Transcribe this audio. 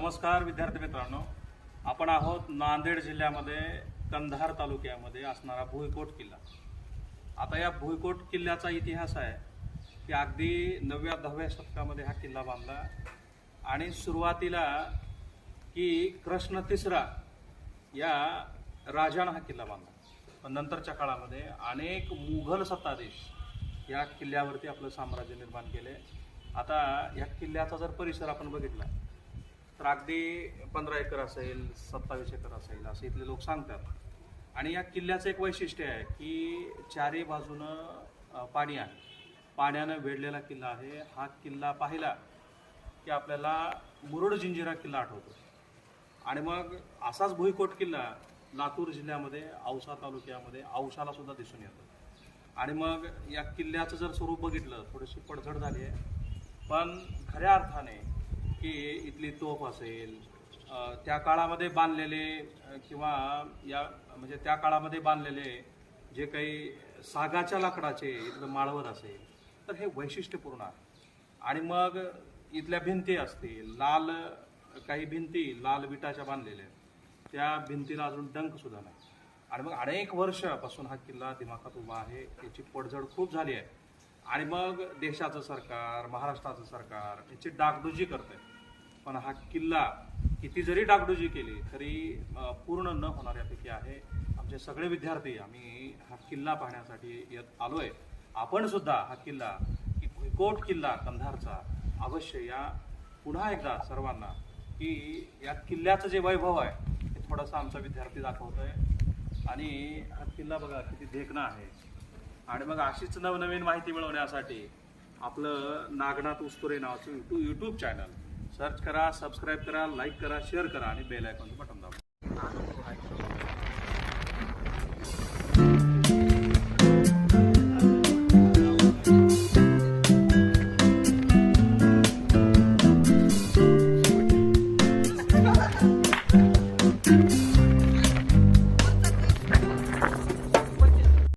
नमस्कार विद्यार्थी मित्रांनो. आपण आहोत नांदेड जिल्ह्यामध्ये कंधार तालुक्यामध्ये असणारा भुईकोट किल्ला. आता या भुईकोट किल्ल्याचा इतिहास आहे की अगदी नवव्या दहाव्या शतकामध्ये हा किल्ला बांधला. आणि सुरुवातीला की कृष्ण तिसरा या राजानं हा किल्ला बांधला. पण नंतरच्या काळामध्ये अनेक मुघल सत्ताधीश या किल्ल्यावरती आपलं साम्राज्य निर्माण केले. आता या किल्ल्याचा जर परिसर आपण बघितला तर अगदी पंधरा एकर असेल सत्तावीस एकर असेल असं इथले लोक सांगतात. आणि या किल्ल्याचं एक वैशिष्ट्य आहे की चारी बाजूनं पाणी आहे. पाण्यानं वेढलेला किल्ला आहे. हा किल्ला पाहिला की आपल्याला मुरुड जिंजिरा किल्ला आठवतो. आणि मग असाच भुईकोट किल्ला लातूर जिल्ह्यामध्ये औसा तालुक्यामध्ये औसाला सुद्धा दिसून येतो. आणि मग या किल्ल्याचं जर स्वरूप बघितलं थोडीशी पडझड झाली आहे. पण खऱ्या अर्थाने की इथली तोफ असेल त्या काळामध्ये बांधलेले किंवा या म्हणजे त्या काळामध्ये बांधलेले जे काही सागाच्या लाकडाचे इथलं माळवर असेल तर हे वैशिष्ट्यपूर्ण आहे. आणि मग इथल्या भिंती असतील लाल काही भिंती लाल विटाच्या बांधलेल्या त्या भिंतीला अजून डंक सुद्धा नाही. आणि मग अनेक वर्षापासून हा किल्ला दिमाखात उभा आहे याची पडझड खूप झाली आहे. आणि मग देशाचं सरकार महाराष्ट्राचं सरकार याची डागडुजी करते पण हा किल्ला किती जरी डागडुजी केली तरी पूर्ण न होणाऱ्यापैकी आहे. आमचे सगळे विद्यार्थी आम्ही हा किल्ला पाहण्यासाठी येत आलोय. आपण सुद्धा हा किल्ला की भुईकोट किल्ला कंधारचा अवश्य या पुन्हा एकदा सर्वांना की या किल्ल्याचं जे वैभव आहे ते थोडंसं आमचा विद्यार्थी दाखवतोय. आणि हा किल्ला बघा किती देखणा आहे. आणि मग अशीच नवनवीन माहिती मिळवण्यासाठी आपलं नागनाथ उस्तुरे नावाचं युट्यूब युट्यूब चॅनल सर्च करा सबस्क्राईब करा लाईक करा शेअर करा आणि बेल आयकॉनचं बटन दाबा.